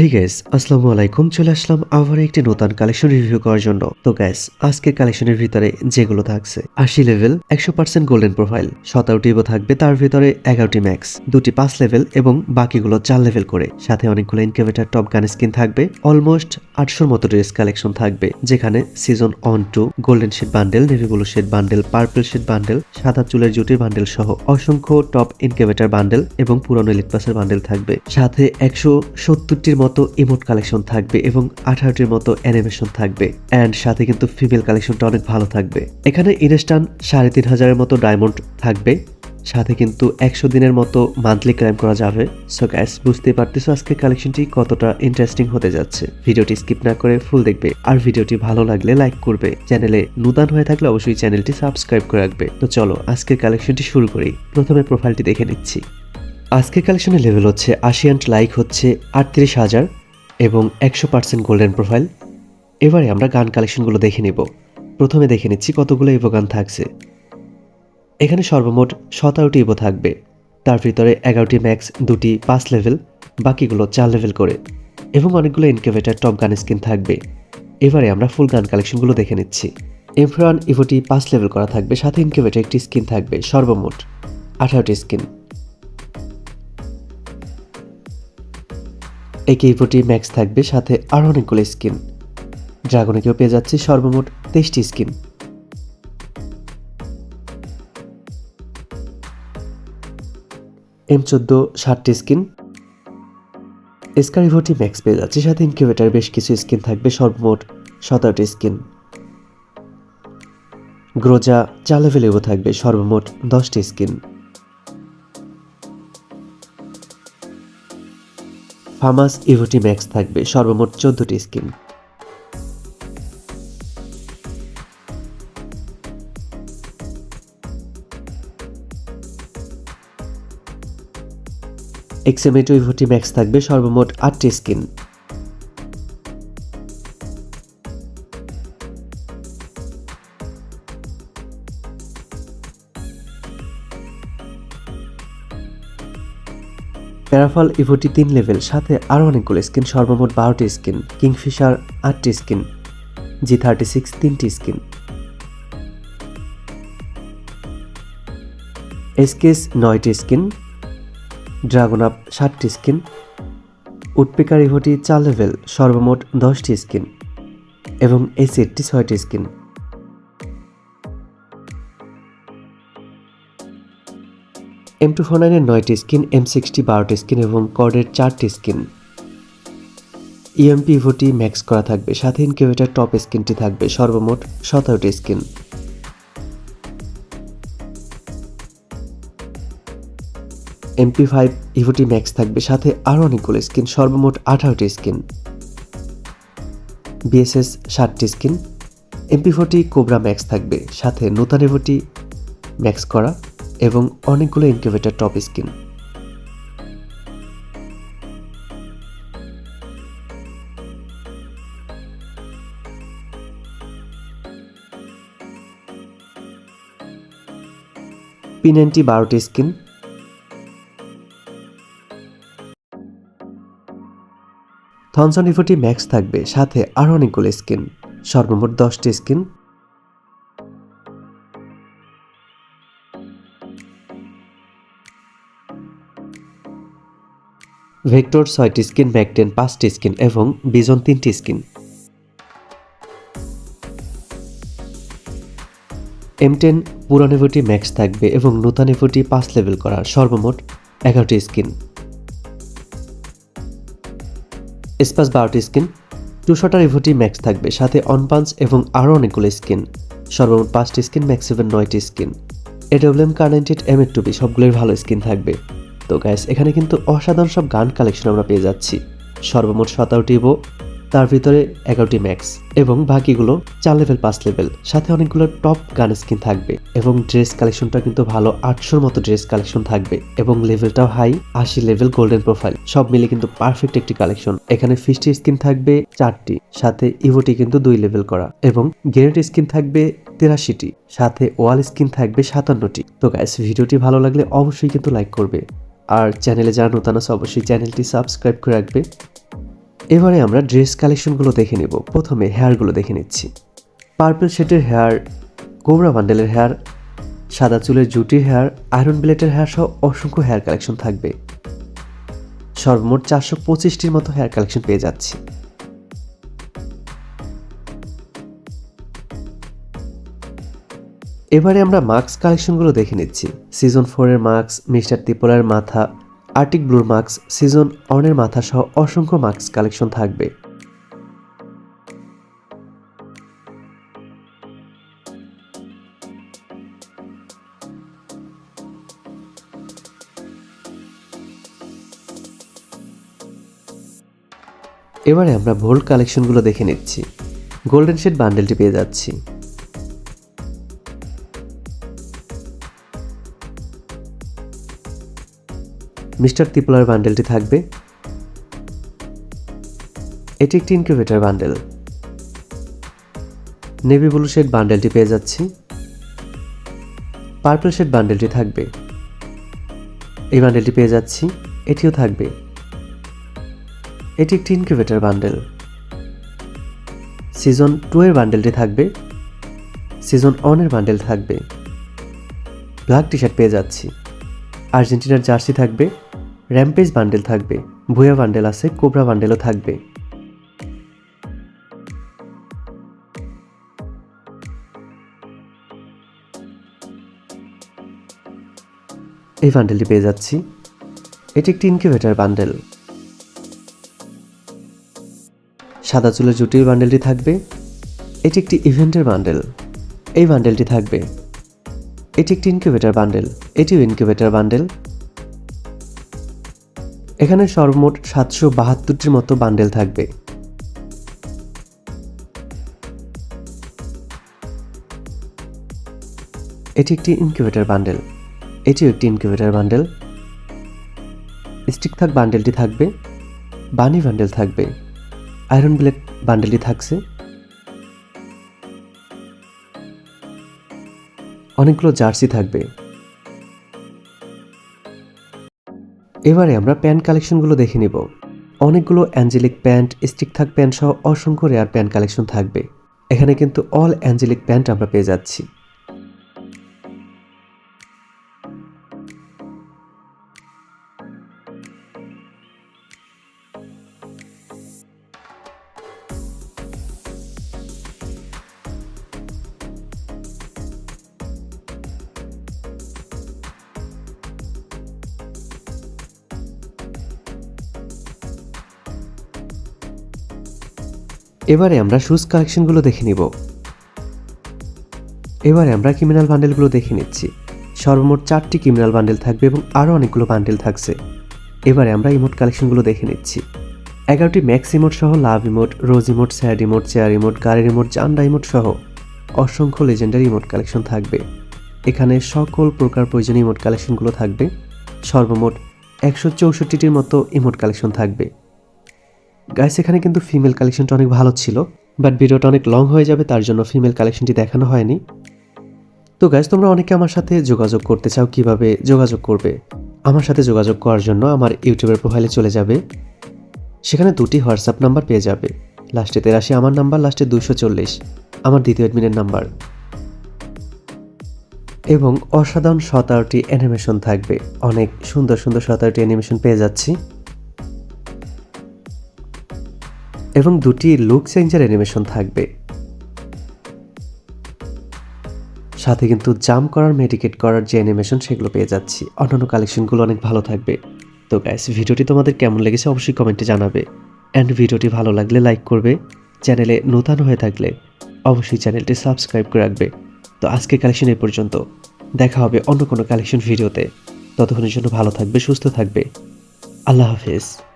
হে gas আসসালামু আলাইকুম। চলে আসলাম আবার একটি নতুন কালেকশন রিভিউ করার জন্য। তো গ্যাস আজকের কালেকশনের ভিতরে যেগুলো থাকছে, আশি লেভেল একশো পার্সেন্ট গোল্ডেন প্রোফাইল সতেরোটি থাকবে, তার ভিতরে এগারোটি ম্যাক্স দুটি পাঁচ লেভেল এবং বাকিগুলো চার লেভেল করে। সাথে অনেকগুলো ইনকেভেটার টপ গান স্কিন থাকবে অলমোস্ট আটশোর মতো ড্রেস কালেকশন থাকবে, যেখানে season on two golden shade bundle navy blue shade bundle purple shade bundle সাদা চুলের জুটির বান্ডেল সহ অসংখ্য টপ ইনকেভেটার বান্ডেল এবং পুরনো ইলিট পাসের বান্ডেল থাকবে। সাথে একশো সত্তরটির মতো ইমোট কালেকশন থাকবে এবং আঠারোটির মতো অ্যানিমেশন থাকবে। অ্যান্ড সাথে কিন্তু ফিমেল কালেকশনটা অনেক ভালো থাকবে। এখানে ইনস্টান সাড়ে তিন হাজারের মতো ডায়মন্ড থাকবে। সাথে কিন্তু একশো দিনের মতো মান্থলি ক্লাইম করা যাবে। সো গ্যাস বুঝতে পারতেছো আজকে কালেকশনটি কতটা ইন্টারেস্টিং হতে যাচ্ছে। ভিডিওটি স্কিপ না করে ফুল দেখবে। আর ভিডিওটি ভালো লাগলে লাইক করবে। চ্যানেলে নূতন হয়ে থাকলে অবশ্যই চ্যানেলটি সাবস্ক্রাইব করে রাখবে। তো চলো, আজকের কালেকশনটি শুরু করি। প্রথমে প্রোফাইলটি দেখে নিচ্ছি। আজকের কালেকশনের লেভেল হচ্ছে আশি অ্যান্ড লাইক হচ্ছে আটত্রিশ হাজার এবং একশো পার্সেন্ট গোল্ডেন প্রোফাইল এবারে আমরা গান কালেকশনগুলো দেখে নেব। প্রথমে দেখে নিচ্ছি কতগুলো ইভো গান থাকছে। এখানে সর্বমোট সতেরোটি ইভো থাকবে। তার ভিতরে এগারোটি ম্যাক্স দুটি পাঁচ লেভেল বাকিগুলো চার লেভেল করে। এবং অনেকগুলো ইনকেভেটার টপ গান স্কিন থাকবে। এবারে আমরা ফুল গান কালেকশনগুলো দেখে নিচ্ছি। এমফ্রান ইভোটি পাঁচ লেভেল করা থাকবে, সাথে ইনকেভেটার একটি স্কিন থাকবে, সর্বমোট আঠারোটি স্কিন এই কেইভোটি ম্যাক্স থাকবে, সাথে আরও অনেকগুলো স্কিন। ড্রাগনে কেউ পেয়ে যাচ্ছে সর্বমোট তেইশটি স্কিন। এম চোদ্দ, ষাটটি স্কিন। এসকারিভোটি ম্যাক্স পেয়ে যাচ্ছে, সাথে ইনকিউবেটার বেশ কিছু স্কিন থাকবে, সর্বমোট সতেরোটি স্কিন। গ্রোজা, চার থাকবে, সর্বমোট দশটি স্কিন। ফার্মাস ইভোটি ম্যাক্স থাকবে সর্বমোট চোদ্দটি স্কিম। এক্সেমেটো ইভোটি ম্যাক্স থাকবে সর্বমোট আটটি স্কিন প্যারাফল ইভোটি তিন লেভেল, সাথে আরও অনেকগুলো স্কিন, সর্বমোট বারোটি স্কিন, কিংফিশার আটটি স্কিন, জি থার্টি সিক্স তিনটি স্কিন। এসকেস নয়টি স্কিন, ড্রাগন আপ ষাটটি স্কিন উডপেকার ইভোটি চার লেভেল, সর্বমোট দশটি স্কিন, এবং এসিডটি ছয়টি স্কিন। এম টু ফোর নাইনের নয়টি স্কিন এম সিক্সটি বারোটি স্কিন এবং কর্ডের চারটি স্কিন। ইএমপি ইভোটি ম্যাক্স করা থাকবে, সাথে ইনকিউবেটার টপ স্কিনটি থাকবে, সর্বমোট সতেরোটি স্কিন। এমপি ফাইভ ইভোটি ম্যাক্স থাকবে, সাথে আরও অনেকগুলো স্কিন, সর্বমোট আঠারোটি স্কিন। বিএসএস ষাটটি skin. MP forty cobra max থাকবে, সাথে নূতন ইভোটি ম্যাক্স করা। এবং অনেকগুলো ইনকিউবেটার টপ স্কিন পিনেন্টি বারোটি স্কিন থনসন ইভোটি ম্যাক্স থাকবে, সাথে আরও অনেকগুলো স্কিন সর্বমোট দশটি স্কিন ভেক্টর ছয়টি স্কিন, ম্যাকটেন পাঁচটি স্কিন এবং বিজন তিনটি স্কিন। এম টেন পুরান এভোটি ম্যাক্স থাকবে এবং নূতন এভোটি পাঁচ লেভেল করা সর্বমোট এগারোটি স্কিন। স্পাস বারোটি স্কিন টু শটার ইভোটি ম্যাক্স থাকবে, সাথে অনপাঞ্চ এবং আরও অনেকগুলো স্কিন। সর্বমোট পাঁচটি স্কিন, ম্যাক্স সেভেন, নয়টি স্কিন। এডব্লিউএম কার্নেন্টেড এম এর টুবি সবগুলোর ভালো স্কিন থাকবে। তো গ্যাস এখানে কিন্তু অসাধারণ সব গান কালেকশন আমরা পেয়ে যাচ্ছি। সর্বমোট সতেরোটি ইভো তার ভিতরে এগারোটি ম্যাক্স এবং বাকিগুলো চার লেভেল পাঁচ লেভেল সাথে অনেকগুলো টপ গান স্কিন থাকবে এবং ড্রেস কালেকশনটা কিন্তু ভালো, আটশোর মতো ড্রেস কালেকশন থাকবে এবং লেভেলটাও হাই আশি লেভেল গোল্ডেন প্রোফাইল সব মিলে কিন্তু পারফেক্ট একটি কালেকশন এখানে ফিস্টি স্কিন থাকবে চারটি, সাথে ইভোটি কিন্তু দুই লেভেল করা এবং গ্রেনেড স্কিন থাকবে তেরাশিটি, সাথে ওয়াল স্কিন থাকবে সাতান্নটি। তো গ্যাস ভিডিওটি ভালো লাগলে অবশ্যই কিন্তু লাইক করবে। আর চ্যানেলে যারা নতুন আছে অবশ্যই চ্যানেলটি সাবস্ক্রাইব করে রাখবে। এবারে আমরা ড্রেস কালেকশনগুলো দেখে নেব। প্রথমে হেয়ারগুলো দেখে নিচ্ছি। পার্পল শেডের হেয়ার কোবরা বান্ডেলের হেয়ার, সাদা চুলের জুটির হেয়ার, আয়রন ব্লেটের হেয়ার সহ অসংখ্য হেয়ার কালেকশন থাকবে। সর্বমোট চারশো পঁচিশটির মতো হেয়ার কালেকশন পেয়ে যাচ্ছি। এবারে আমরা মাস্ক কালেকশনগুলো দেখে নিচ্ছি। সিজন ফোরের মাস্ক মিস্টার ত্রিপুরার মাথা, আর্টিক ব্লুর মাস্ক সিজন অনের মাথা সহ অসংখ্য মাস্ক কালেকশন থাকবে। এবারে আমরা ভোল্ট কালেকশনগুলো দেখে নিচ্ছি। গোল্ডেন শেড বান্ডেলটি পেয়ে যাচ্ছি। মিস্টার ত্রিপুলার বান্ডেলটি থাকবে। এটি একটি incubator bundle. Navy blue shade বান্ডেলটি পেয়ে যাচ্ছি। পার্পল শেড বান্ডেলটি থাকবে। এই বান্ডেলটি পেয়ে যাচ্ছি। এটিও থাকবে। এটি একটি ইনকিউবেটর বান্ডেল। সিজন টু এর বান্ডেলটি থাকবে। সিজন ওয়ানের বান্ডেল থাকবে। ব্ল্যাক টি শার্ট পেয়ে যাচ্ছি। আর্জেন্টিনার জার্সি থাকবে। র্যাম্পেজ বান্ডেল থাকবে ভুয়া বান্ডেল আছে কোবরা বান্ডেলও থাকবে। এই বান্ডেলটি পেয়ে যাচ্ছি। এটি একটি ইনকিউবেটর বান্ডেল সাদা চুলের জুটির বান্ডেলটি থাকবে। এটি একটি ইভেন্টের বান্ডেল এই বান্ডেলটি থাকবে। এটি একটি ইনকিউবেটর বান্ডেল এটিও ইনকিউবেটর বান্ডেল এখানে সর্বমোট সাতশো বাহাত্তরটির মতো বান্ডেল থাকবে। এটি একটি ইনকিউবেটর বান্ডেল। এটিও একটি ইনকিউবেটর বান্ডেল। স্টিক থাক বান্ডেলটি থাকবে। বানি বান্ডেল থাকবে। আয়রন ব্লেড বান্ডেলটি থাকছে। অনেকগুলো জার্সি থাকবে। এবারে আমরা প্যান্ট কালেকশনগুলো দেখে নিব। অনেকগুলো অ্যাঞ্জেলিক প্যান্ট, স্টিক থাক প্যান্ট সহ অসংখ্য রেয়ার প্যান্ট কালেকশন থাকবে। এখানে কিন্তু অল অ্যাঞ্জেলিক প্যান্ট আমরা পেয়ে যাচ্ছি। এবারে আমরা শুজ কালেকশনগুলো দেখে নিব। এবারে আমরা ক্রিমিনাল বান্ডেলগুলো দেখে নিচ্ছি। সর্বমোট চারটি ক্রিমিনাল বান্ডেল থাকবে এবং আরও অনেকগুলো বান্ডেল থাকছে। এবারে আমরা ইমোট কালেকশনগুলো দেখে নিচ্ছি। এগারোটি ম্যাক্স ইমোট সহ love emote rose emote sad emote chair emote গাড়ির ইমোট জান্ডা ইমোট সহ অসংখ্য লেজেন্ডারি ইমোট কালেকশন থাকবে। এখানে সকল প্রকার প্রয়োজনীয় ইমোট কালেকশনগুলো থাকবে। সর্বমোট একশো চৌষট্টিটির মতো ইমোট কালেকশন থাকবে। গাইস এখানে কিন্তু ফিমেল কালেকশনটা অনেক ভালো ছিল বাট ভিডিওটা অনেক লং হয়ে যাবে, তার জন্য ফিমেল কালেকশনটি দেখানো হয়নি। তো গাইস তোমরা অনেকে আমার সাথে যোগাযোগ করতে চাও কীভাবে যোগাযোগ করবে? আমার সাথে যোগাযোগ করার জন্য আমার ইউটিউবের প্রোফাইলে চলে যাবে। সেখানে দুটি হোয়াটসঅ্যাপ নাম্বার পেয়ে যাবে। লাস্টে তেরাশি, আমার নাম্বার লাস্টে দুশো চল্লিশ, আমার দ্বিতীয় অ্যাডমিনের নাম্বার এবং অসাধারণ সতেরোটি অ্যানিমেশন থাকবে। অনেক সুন্দর সুন্দর সতেরোটি অ্যানিমেশন পেয়ে যাচ্ছি। এবং দুটি লুক চেঞ্জার অ্যানিমেশন থাকবে। সাথে কিন্তু জাম্প করার মেডিকেট করার যে অ্যানিমেশন সেগুলো পেয়ে যাচ্ছি। অন্যান্য কালেকশনগুলো অনেক ভালো থাকবে। তো গাইস ভিডিওটি তোমাদের কেমন লেগেছে অবশ্যই কমেন্টে জানাবে। অ্যান্ড ভিডিওটি ভালো লাগলে লাইক করবে। চ্যানেলে নতুন হয়ে থাকলে অবশ্যই চ্যানেলটি সাবস্ক্রাইব করে রাখবে। তো আজকে কালেকশন এই পর্যন্ত। দেখা হবে অন্য কোনো কালেকশন ভিডিওতে ততক্ষণের জন্য ভালো থাকবে, সুস্থ থাকবে। আল্লাহ হাফেজ।